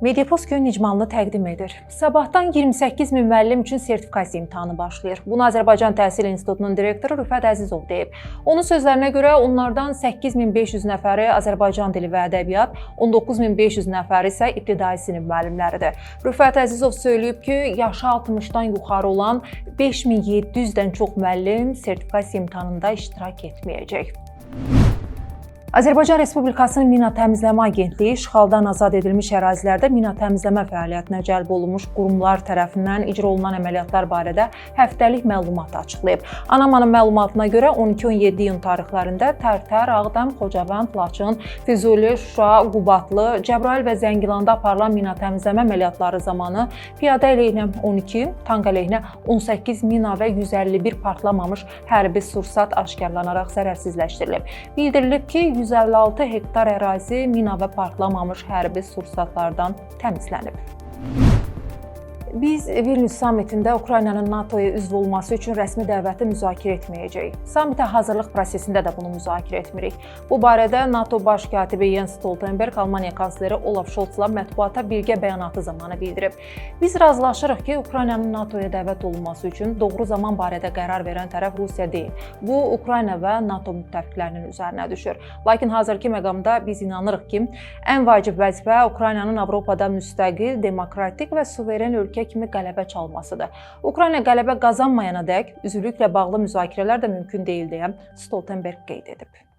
Mediapost gün icmalını təqdim edir. Sabahdan 28 min müəllim üçün sertifikasiya imtahanı başlayır. Bunu Azərbaycan Təhsil İnstitutunun direktoru Rüfət Əzizov deyib. Onun sözlərinə görə onlardan 8500 nəfəri Azərbaycan dili və ədəbiyyat, 19500 nəfəri isə ibtidai sinif müəllimləridir. Rüfət Əzizov söyləyib ki, yaşı 60-dan yuxarı olan 5700-dən çox müəllim sertifikasiya imtahanında iştirak etməyəcək. Azərbaycan Respublikasının Mina Təmizləmə Agentliyi işğaldan azad edilmiş ərazilərdə mina təmizləmə fəaliyyətinə cəlb olunmuş qurumlar tərəfindən icra olunan əməliyyatlar barədə həftəlik məlumat açıqlayıb. Anamanın məlumatına görə 12-17 iyun tarixlərində Tərtər, Ağdam, Xocavənd, Laçın, Füzuli, Şuşa, Qubadlı, Cəbrayıl və Zəngilanda aparılan mina təmizləmə əməliyyatları zamanı piyada əleyhinə 12, tank əleyhinə 18 mina və 151 partlamamış hərbi sursat aşkarlanaraq zərərsizləşdirilib. Bildirilib ki, 156 hektar ərazi mina və partlamamış hərbi sursatlardan təmizlənib. Biz Vilnius sammitində Ukraynanın NATO-ya üzv olması üçün rəsmi dəvəti müzakirə etməyəcəyik. Sammitə hazırlıq prosesində də bunu müzakirə etmirik. Bu barədə NATO baş katibi Jens Stoltenberg Almaniya kansleri Olaf Scholzla mətbuata birgə bəyanatı zamanı bildirib. Biz razılaşırıq ki, Ukraynanın NATO-ya dəvət olunması üçün doğru zaman barədə qərar verən tərəf Rusiya deyil. Bu Ukrayna və NATO müttəfiqlərinin üzərinə düşür. Lakin hazırki məqamda biz inanırıq ki, ən vacib vəzifə Ukraynanın Avropada müstəqil, demokratik və suveren ölkə kimi qələbə çalmasıdır. Ukrayna qələbə qazanmayana dək üzvlüklə bağlı müzakirələr də mümkün deyil deyə Stoltenberg qeyd edib.